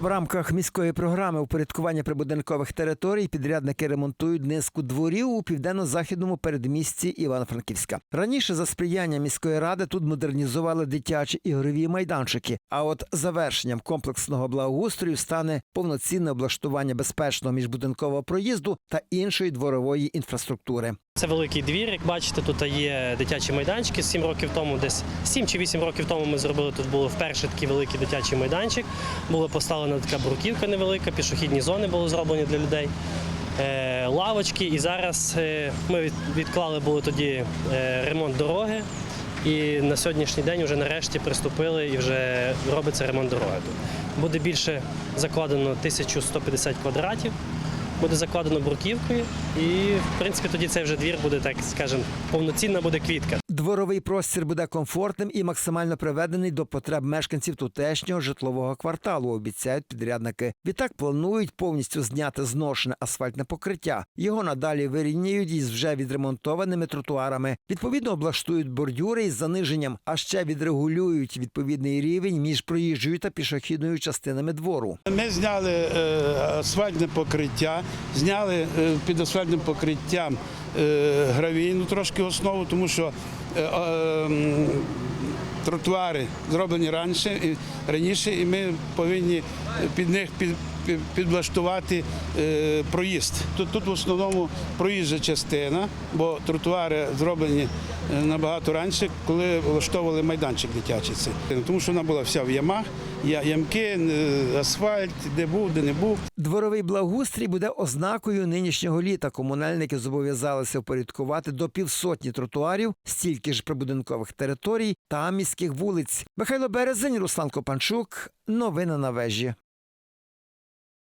В рамках міської програми упорядкування прибудинкових територій підрядники ремонтують низку дворів у південно-західному передмісті Івано-Франківська. Раніше за сприяння міської ради тут модернізували дитячі ігрові майданчики. А от завершенням комплексного благоустрою стане повноцінне облаштування безпечного міжбудинкового проїзду та іншої дворової інфраструктури. Це великий двір. Як бачите, тут є дитячі майданчики. Сім років тому, десь 7 чи 8 років тому ми зробили тут було вперше такий великий дитячий майданчик. Була поставлена така бруківка невелика, пішохідні зони були зроблені для людей. е, Лавочки, і зараз е, ми відклали були тоді е, ремонт дороги. І на сьогоднішній день вже нарешті приступили і вже робиться ремонт дороги. Буде більше закладено 1150 квадратів буде закладено бруківкою, і в принципі тоді цей вже двір буде, так скажемо, повноцінна буде квітка. Дворовий простір буде комфортним і максимально приведений до потреб мешканців тутешнього житлового кварталу, обіцяють підрядники. Відтак планують повністю зняти зношене асфальтне покриття. Його надалі вирівнюють із вже відремонтованими тротуарами. Відповідно, облаштують бордюри із заниженням, а ще відрегулюють відповідний рівень між проїжджою та пішохідною частинами двору. Ми зняли е, асфальтне покриття, зняли е, під асфальтним покриттям е, гравійну трошки основу, тому що тротуари зроблені раніше, раніше, і ми повинні під них підлаштувати е, проїзд. Тут, тут в основному проїжджа частина, бо тротуари зроблені е, набагато раніше, коли влаштовували майданчик дитячий. Тому що вона була вся в ямах, ямки, е, асфальт, де був, де не був. Дворовий благоустрій буде ознакою нинішнього літа. Комунальники зобов'язалися впорядкувати до півсотні тротуарів, стільки ж прибудинкових територій та міських вулиць. Михайло Березень, Руслан Копанчук. Новини на вежі.